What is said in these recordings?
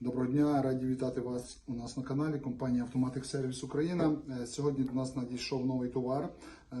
Доброго дня, раді вітати вас у нас на каналі компанія Автоматик Сервіс Україна. Е, Сьогодні до нас надійшов новий товар, е,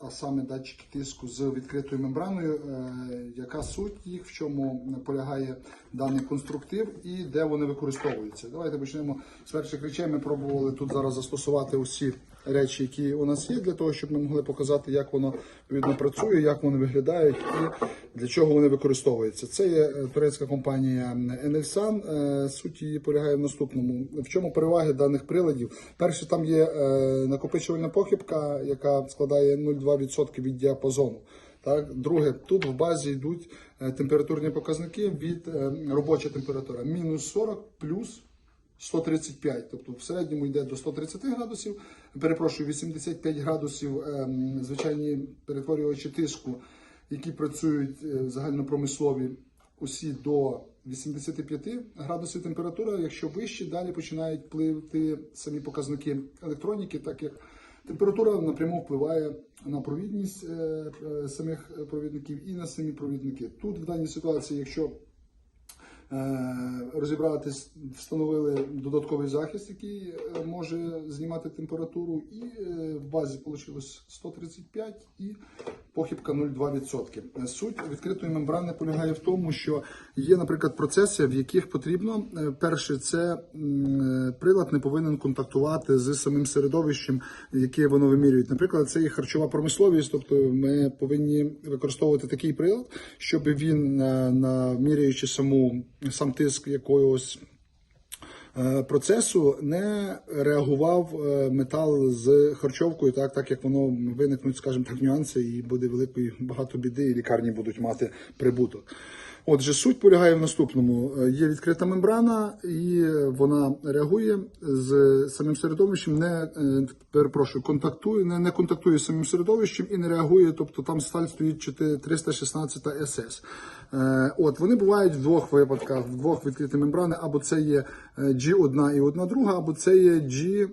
а саме датчики тиску з відкритою мембраною. Е, Яка суть їх, в чому полягає даний конструктив і де вони використовуються? Давайте почнемо з перших речей. Ми пробували тут зараз застосувати усі речі, які у нас є, для того, щоб ми могли показати, як воно відповідно працює, як вони виглядають і для чого вони використовуються. Це є е, турецька компанія Enelsan. Е, Суть її полягає в наступному. В чому переваги даних приладів? Перше, там є е, накопичувальна похибка, яка складає 0,2% від діапазону. Так, друге, тут в базі йдуть температурні показники від робоча температура мінус 40 плюс 135, тобто в середньому йде до 130 градусів. Перепрошую, 85 градусів ем, звичайні перетворювачі тиску, які працюють е, загальнопромислові, усі до 85 градусів температура. Якщо вище, далі починають пливти самі показники електроніки, так як температура напряму впливає на провідність е, е, самих провідників і на самі провідники. Тут в даній ситуації, якщо розібратись, встановили додатковий захист, який е, може знімати температуру, і е, в базі вийшло 135 і похибка 0,2%. Е, Суть відкритої мембрани полягає в тому, що є, наприклад, процеси, в яких потрібно е, перше, це е, прилад не повинен контактувати з самим середовищем, яке воно вимірює. Наприклад, це є харчова промисловість, тобто ми повинні використовувати такий прилад, щоб він на, на міряючи саму сам тиск якогось е, процесу не реагував е, метал з харчовкою, так, так як воно виникнуть, скажімо так, нюанси, і буде великої багато біди, і лікарні будуть мати прибуток. Отже, суть полягає в наступному: Е, є відкрита мембрана, і вона реагує з самим середовищем, не е, перепрошую, контактує, не, не контактує з самим середовищем і не реагує. Тобто там сталь стоїть 316 СС. Е, От вони бувають в двох випадках: в двох відкриті мембрани, або це є е, G1 і одна друга, або це є G,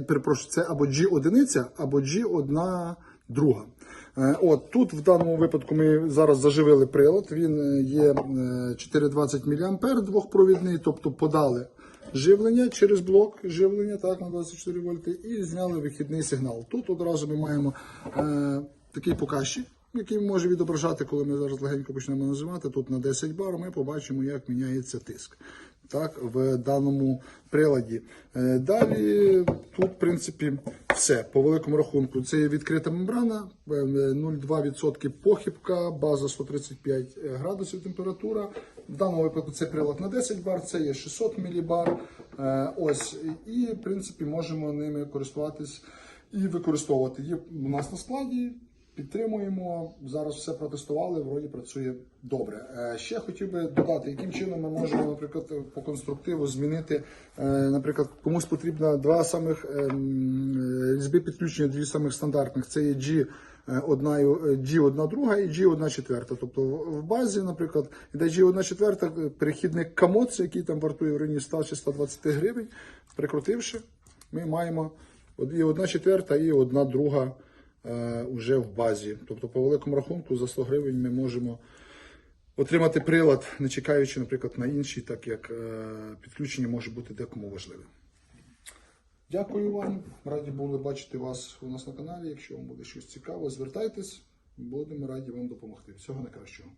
перепрошую, це або G1, або G1 друга. Е, От тут в даному випадку ми зараз заживили прилад. Він е, є е, 420 мА двохпровідний, тобто подали живлення через блок живлення так, на 24 вольти і зняли вихідний сигнал. Тут одразу ми маємо е, такий показчик, який може відображати, коли ми зараз легенько почнемо називати. Тут на 10 бар ми побачимо, як міняється тиск. Так, в даному приладі. Е, Далі тут, в принципі, все. По великому рахунку, це є відкрита мембрана, е, 0,2% похибка, база 135 градусів температура. В даному випадку це прилад на 10 бар, це є 600 мілібар. Е, Ось, і, в принципі, можемо ними користуватись і використовувати. Є у нас на складі. Підтримуємо зараз. Все протестували. Вроді працює добре. Е, Ще хотів би додати, яким чином ми можемо, наприклад, по конструктиву змінити. е, Наприклад, комусь потрібно два самих ем, різьби підключення, дві самих стандартних. Це є G. е, Одна і- G одна друга і G одна четверта. Тобто в- базі, наприклад, йде G одна четверта, е, перехідник камоц, який там вартує в районі 100 чи 120 гривень. Прикрутивши, ми маємо і одна четверта, і одна друга е, уже в базі. Тобто, по великому рахунку, за 100 гривень ми можемо отримати прилад, не чекаючи, наприклад, на інший, так як е, підключення може бути декому важливим. Дякую вам. Раді були бачити вас у нас на каналі. Якщо вам буде щось цікаво, звертайтесь, будемо раді вам допомогти. Всього найкращого.